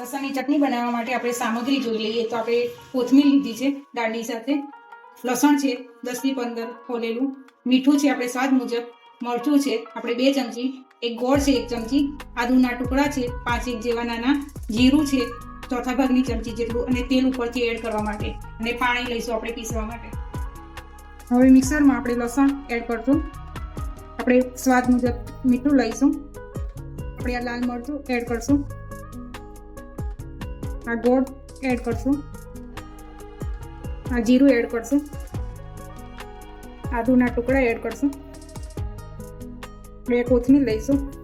લસણની ચટણી બનાવવા માટે આપણે સામગ્રી જોઈ લઈએ. તો આપણે કોથમીર લીધી છે દાળની સાથે. લસણ છે દસથી પંદર ફોલેલું મીઠું છે આપણે સ્વાદ મુજબ. મરચું છે આપણે બે ચમચી. એક ગોળ છે એક ચમચી. આદુના ટુકડા છે પાંચ એક જેવા નાના. જીરું છે ચોથા ભાગની ચમચી જેટલું અને તેલ ઉપરથી એડ કરવા માટે. અને પાણી લઈશું આપણે પીસવા માટે. હવે મિક્સરમાં આપણે લસણ એડ કરશું. આપણે સ્વાદ મુજબ મીઠું લઈશું. આપણે આ લાલ મરચું એડ કરશું. આ ગોળ એડ કરશું. આ જીરું એડ કરશું. આદુના ટુકડા એડ કરશું. બે કોથમીર લઈશું.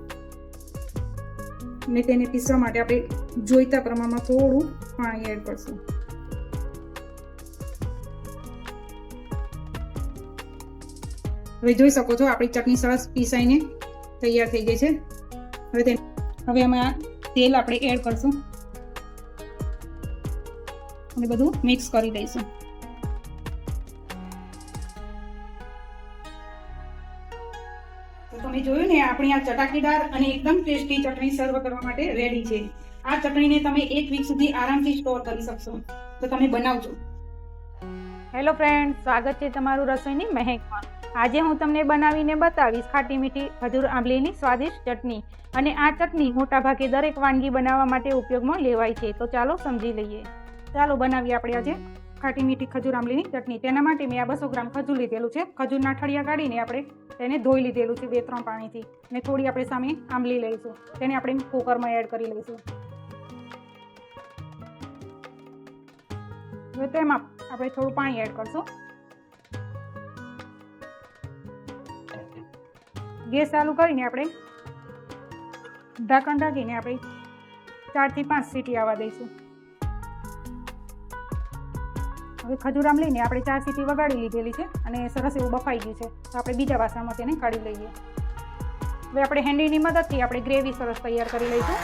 અને તેને પીસવા માટે આપણે જોઈતા પ્રમાણમાં થોડું પાણી એડ કરશું. હવે જોઈ શકો છો, આપણી ચટણી સરસ પીસાઈને તૈયાર થઈ ગઈ છે. હવે તે હવે આમાં તેલ આપણે એડ કરશું. અને બધું મિક્સ કરી દઈશું. તમે જોયું ને, આપણી આ ચટાકેદાર અને એકદમ ટેસ્ટી ચટણી સર્વ કરવા માટે રેડી છે. આ ચટણીને તમે એક વીક સુધી આરામથી સ્ટોર કરી શકશો. તો તમે બનાવજો. હેલો ફ્રેન્ડ સ્વાગત છે તમારું રસોઈની મહેકમાં. આજે હું તમને બનાવીને બતાવીશ ખાટી મીઠી ખજૂર આંબલીની સ્વાદિષ્ટ ચટણી. અને આ ચટણી મોટાભાગે દરેક વાનગી બનાવવા માટે ઉપયોગમાં લેવાય છે. તો ચાલો સમજી લઈએ. ચાલો બનાવીએ આપણે આજે ખાટી મીઠી ખજૂર આંબલીની ચટણી. તેના માટે મેં આ બસો ગ્રામ ખજૂર લીધેલું છે. ખજૂરના ઠળિયા કાઢીને આપણે તેને ધોઈ લીધેલું છે બે ત્રણ પાણીથી. ને થોડી આપણે સામે આંબલી લઈશું. તેને આપણે કુકરમાં એડ કરી લઈશું. હવે તેમાં આપણે થોડું પાણી એડ કરશું. ગેસ ચાલુ કરીને આપણે ઢાંકણ ઢાંકીને આપણે ચારથી પાંચ સીટી આવવા દઈશું. હવે ખજૂર આમ લઈને આપણે ચાર સીટી વગાડી લીધેલી છે અને સરસ એવું બફાઈ ગયું છે. તો આપણે બીજા વાસણમાં તેને કાઢી લઈએ. હવે આપણે હેન્ડીની મદદથી આપણે ગ્રેવી સરસ તૈયાર કરી લઈશું.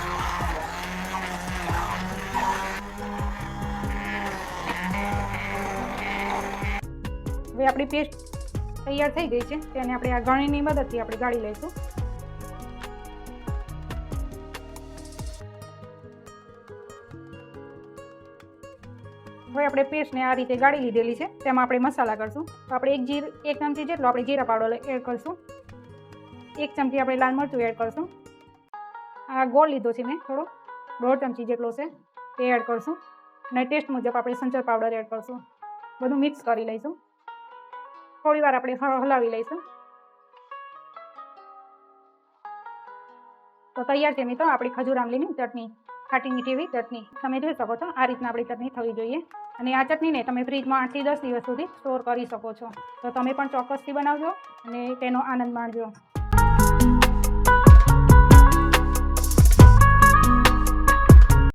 હવે આપણી પેસ્ટ તૈયાર થઈ ગઈ છે. તેને આપણે આ ગણીની મદદથી આપણે ગાળી લઈશું. હવે આપણે પેસ્ટને આ રીતે ગાળી લીધેલી છે, તેમાં આપણે મસાલા કરશું. તો આપણે એક જીર, એક ચમચી જેટલો આપણે જીરા પાવડર એડ કરશું. એક ચમચી આપણે લાલ મરચું એડ કરશું. આ ગોળ લીધો છે મેં થોડો. દોઢ ચમચી જેટલો છે, તે એડ કરશું. અને ટેસ્ટ મુજબ આપણે સંચર પાવડર એડ કરશું. બધું મિક્સ કરી લઈશું. થોડી વાર આપણે હલાવી લઈશું. તો તૈયાર છે મિત્રો, આપણી ખજૂર આંબલીની ચટણી. ખાટી મીઠી એવી ચટણી. તમે જોઈ શકો છો, આ રીતના આપણી ચટણી થવી જોઈએ. અને આ ચટણીને તમે ફ્રીજમાં આઠથી દસ દિવસ સુધી સ્ટોર કરી શકો છો. તો તમે પણ ચોક્કસથી બનાવજો અને તેનો આનંદ માણજો.